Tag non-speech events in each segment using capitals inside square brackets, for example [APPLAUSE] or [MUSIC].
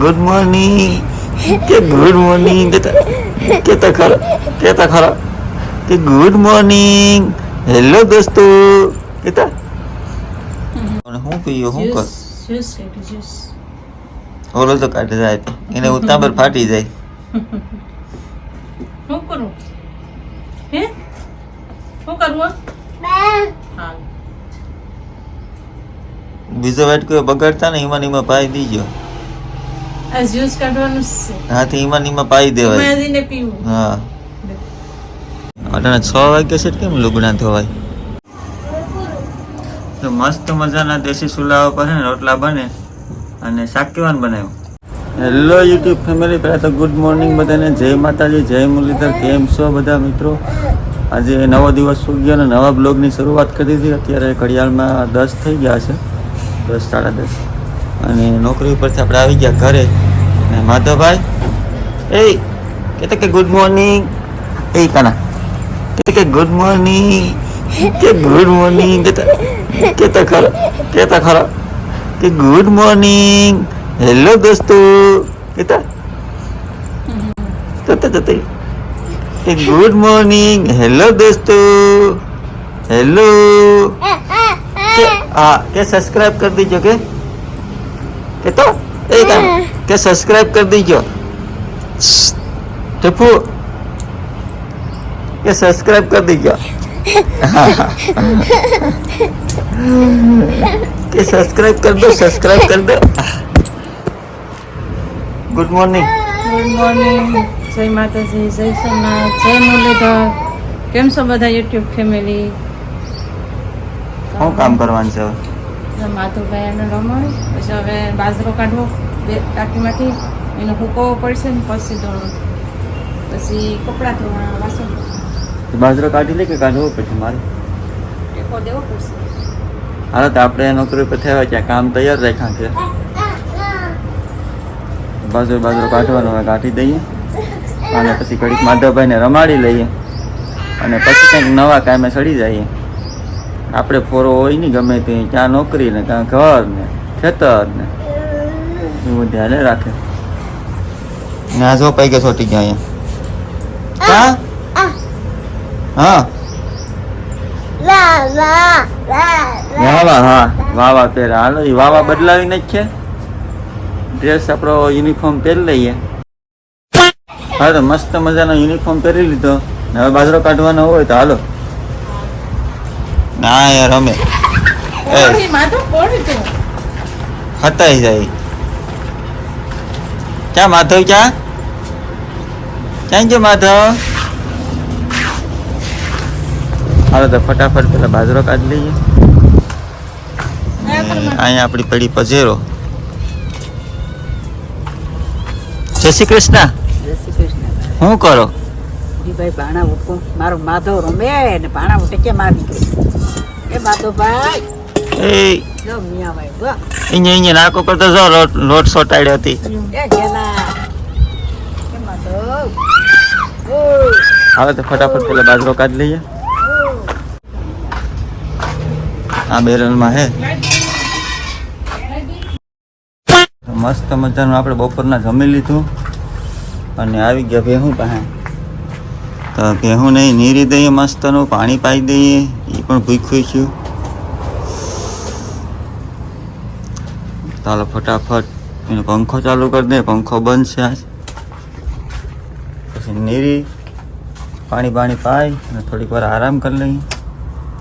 Good morning કે good morning કેતા કેતા ખરા કેતા ખરા. કે ગુડ મોર્નિંગ હેલો દોસ્તો. કેતા અને હું પીયો હું કર? ઓલો તો કાઢી જાય. તે. એને ઉતાંબર ફાટી જાય. [LAUGHS] શું કરું? હે? શું કરવું હા? બીજો વાટકો બગાડતા ને એમાં એમાં પાઈ દીજો આ જ્યુસ કાઢવાનું છે હાથી ઈમાં ને ઈમાં પાઈ દેવાય. મેદીને પીવું. હા. અટાણે છ વાગ્યા છે કેમ લુગડા ધોવાય? તો મસ્ત મજાના દેશી ચૂલાઓ પર ને રોટલા બને અને શાક કેવાનું બનાવ્યું? હેલો યુટ્યુબ ફેમિલી પહેલાં તો ગુડ મોર્નિંગ બધાને. જય માતાજી જય મુરલીધર. કેમ છો બધા મિત્રો? આજે નવો દિવસ ઉગ્યો અને નવા બ્લોગની શરૂઆત કરી હતી. અત્યારે ઘડિયાળમાં દસ થઈ ગયા છે દસ સાડા દસ. અને નોકરી ઉપરથી આપણે આવી ગયા ઘરે. માધવભાઈ એ કહેતા કે ગુડ મોર્નિંગ એ કાના કે કે ગુડ મોર્નિંગ કે ગુડ મોર્નિંગ કેતા કેતા ખરા કેતા ખરા કે ગુડ મોર્નિંગ હેલો દોસ્તો કેતા તતે તતે કે ગુડ મોર્નિંગ હેલો દોસ્તો હેલો કે હા કે સબસ્ક્રાઇબ કરી દીજો કે કે તો એ કામ કે સબસ્ક્રાઇબ કરી દીજો ટપુ કે સબસ્ક્રાઇબ કરી દીજો કે સબસ્ક્રાઇબ કરી દો સબસ્ક્રાઇબ કરી દો ગુડ મોર્નિંગ ગુડ મોર્નિંગ જય માતાજી જય સોમનાથ જય મુરલીધર કેમ છો બધા યુટ્યુબ ફેમિલી શું કામ કરવાનું છે? હવે માધુભાઈ એને રમણ પછી હવે બાજરો કાઢવો બે ટાંકીમાંથી એને હુકવવો પડશે ને પછી ધોવાનું. પછી કપડાં ધોવાના વાસણ બાજરો કાઢી લે કે કાઢવો પછી મારે? ટેકો દેવો પડશે. હાલો તો આપણે નોકરી પર થયા ત્યાં કામ તૈયાર રાખ્યા છે. બાજરો બાજરો કાઢવાનો હવે કાઢી દઈએ. અને પછી ઘડીક માધવભાઈને રમાડી લઈએ. અને પછી કંઈક નવા કામે સડી જઈએ. આપણે ફોરો હોય નહીં ગમે તે ક્યાં નોકરી ને ક્યાં ઘર ને ખેતર ને. એવું ધ્યાને રાખે. ને જો પૈકે છોટી ગયા અહીંયા. હા? વાવા હા. વાવા પહેરા. હાલો એ વાવા બદલાવીને જ છે ડ્રેસ આપણો યુનિફોર્મ પહેરી લઈએ. હા તો મસ્ત મજાનો યુનિફોર્મ પહેરી લીધો. હવે બાજરો કાઢવાનો હોય તો હાલો. ના યાર અમે એ ઓય, માધવ કોણ તું હતાઈ જાય ક્યાં માધવ ક્યાં ક્યાં ગયો માધવ હાલો તો ફટાફટ પેલા બાજરો કાઢી લઈએ અને અહીંયા આપણી પડી પજેરો જય શ્રી કૃષ્ણ જય શ્રી કૃષ્ણ શું કરો ભાઈ ભાણા ઉઠું. મારો માધવ રમે ને ભાણા ઉઠે કે મારી દીકરી એ માધવભાઈ એ જો મિયાભાઈ જો. અહીંયા અહીંયા નાકો કરતો જો લોટ સોટાડી હતી. એ ગેલા એ માધવ. હવે તો ફટાફટ પેલા બાજરો કાઢી લઈએ. આ બેરલમાં હે. મસ્ત મજાનું આપણે બપોરના જમી લીધું. અને આવી ગયા ભેહું પાસે. તો ભેહું નહીં, નીરી દઈએ મસ્તનું, પાણી પાઈ દઈએ, એ પણ ભૂખ્યું છું. ચાલો ફટાફટ, એનો પંખો ચાલુ કરી દે, પંખો બંધ છે આજ. પછી નીરી, પાણી પાણી પાઈ, અને થોડીક વાર આરામ કરી લઈએ.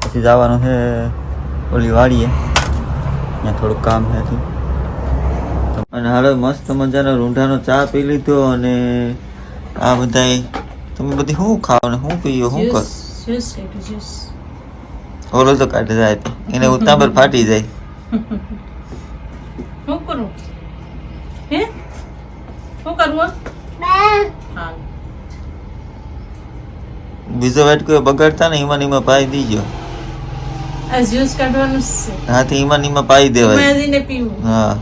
પછી જવાનું છે ઓલી વાડીએ, ત્યાં થોડુંક કામ છે. અને હાલો મસ્ત મજાનો રૂંઢાનો ચા પી લીધો, અને આ બધાય તમે બધી શું ખાવ ને શું પીઓ શું કર? Juice juice juice. ઓલો તો કાઢી જાય તે. એને પર ફાટી જાય. [LAUGHS] શું કરું? હે? શું કરવું હા? બીજો વાટકો બગાડતા ને ઈમાં ને પાઈ દીજો. આ જ્યુસ કાઢવાનું છે. પાઈ દેવાય. પીવું. હા.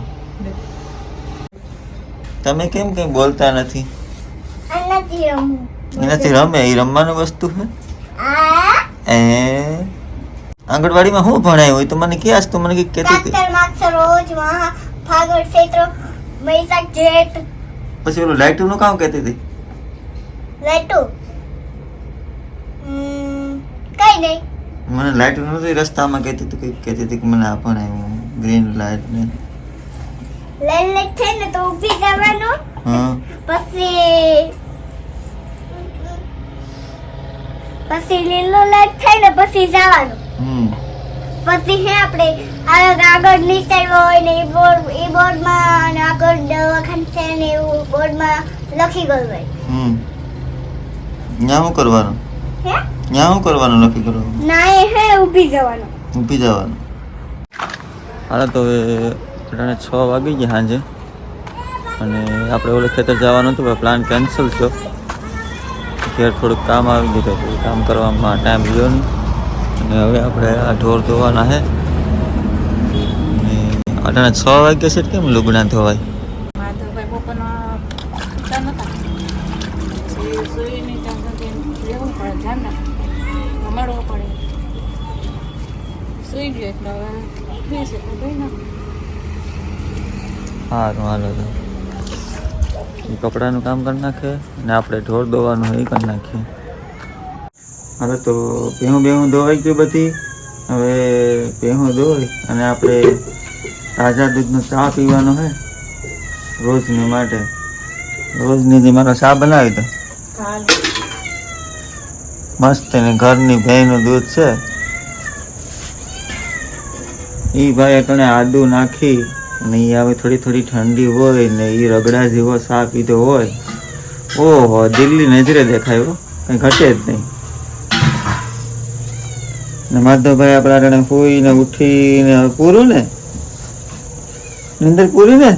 તમે કેમ કઈ બોલતા નથી? એનાથી રમે એ રમવાની વસ્તુ છે એ. આંગણવાડીમાં શું ભણાય હોય તો મને કે આજ તો મને કે કેતી રોજ વહા પછી ઓલું લાઈટુ નું કામ કહેતી હતી? લાઈટુ? નહીં. મને લાઈટ નથી રસ્તામાં કહેતી હતી કંઈક કેતી હતી કે મને આ પણ ગ્રીન લાઈટ ને. લાઈટ લાઈટ ને તો ઊભી જવાનું. હા. પછી પછી લીલો લાઈટ થાય ને પછી જવાનું. હમ. પછી હે આપણે આગળ નીચે હોય ને એ બોર્ડ એ બોર્ડમાં અને આગળ દવાખાન છે ને એવું બોર્ડમાં લખી ગયું હોય. હમ. ત્યાં શું કરવાનું? હે? ત્યાં શું કરવાનું નક્કી કરવાનું ના એ હે ઊભી જવાનું. ઊભી જવાનું. હાલો તો હવે અટાણે છ વાગી ગયા સાંજે અને આપણે ઓલે ખેતર જવાનું હતું પ્લાન કેન્સલ થયો. ઘેર થોડુંક કામ આવી ગયું હતું કામ કરવામાં ટાઈમ રહ્યો નહીં. અને હવે આપણે આ ઢોર ધોવાના છે. અને અટાણે છ વાગ્યા છે કેમ લુગડા ધોવાય? સારું હાલો તો એ કપડાનું કામ કરી નાખે અને આપણે ઢોર ધોવાનું એ કરી નાખીએ. હવે તો ભેહું બેહું ધોવાઈ ગયું બધી. હવે ભેહું ધોઈ અને આપણે તાજા દૂધનો ચા પીવાનો હે રોજની માટે. રોજની જે મારો ચા બનાવી દો. મસ્ત ને ઘરની ભેંનું દૂધ છે. એ ભાઈ અટણે આદુ નાખી અને એ હવે થોડી થોડી ઠંડી હોય ને એ રગડા જેવો સાપ પીધો હોય. ઓહો, દિલ્હી નજરે દેખાય કંઈ ઘટે જ નહીં. ને માધવભાઈ આપણા રણે હોઈને ઉઠીને પૂરું ને? નિંદર પૂરી ને?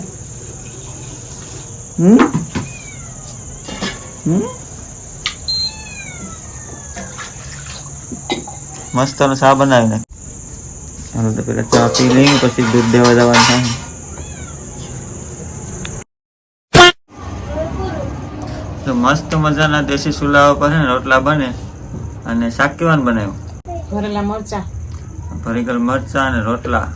હમ? હમ? મસ્તનો ચા બનાવી નાખ તો પેલા ચા પી લઈએ, પછી દૂધ દેવા જવાનું થાય. તો મસ્ત મજાના દેશી ચૂલા પર ને રોટલા બને અને શાક કેવાન બનાવ્યું. ભરેલા મરચા. ભરીગલ મરચા અને રોટલા.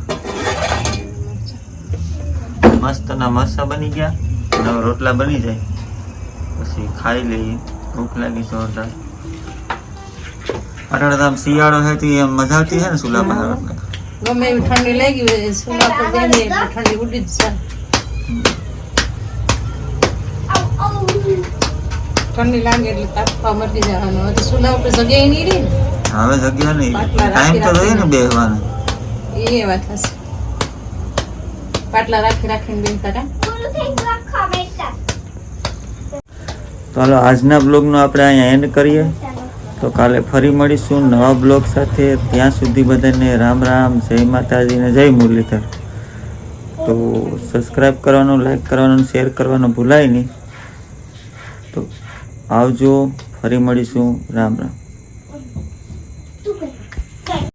મસ્તના મરચા બની ગયા અને રોટલા બની જાય. પછી ખાઈ લઈએ. ભૂખ લાગી જોરદાર. અટાણે આમ શિયાળો છે તો એમ મજા આવતી છે ને ચૂલા પર ગમે એવી ઠંડી લાગી હોય સુલા પર ઠંડી ઉડી જ જાય. ઠંડી લાગે એટલે તાપવા મટી જવાનું. હવે સુલા ઉપર જગ્યાએ નહીં રહી હવે જગ્યા નહીં ટાઈમ તો રાખી ને બેસવાનો એ વાત હશે. પાટલા રાખી રાખીને બેસતા તો હાલો આજના બ્લોગનો આપણે અહીંયા એન્ડ કરીએ. તો કાલે ફરી મળીશું નવા બ્લોગ સાથે. ત્યાં સુધી બધાને રામ રામ જય માતાજીને જય મુરલીધર. તો સબસ્ક્રાઈબ કરવાનું લાઈક કરવાનું શેર કરવાનું ભૂલાય નહીં. આવજો ફરી મળીશું. રામ રામ.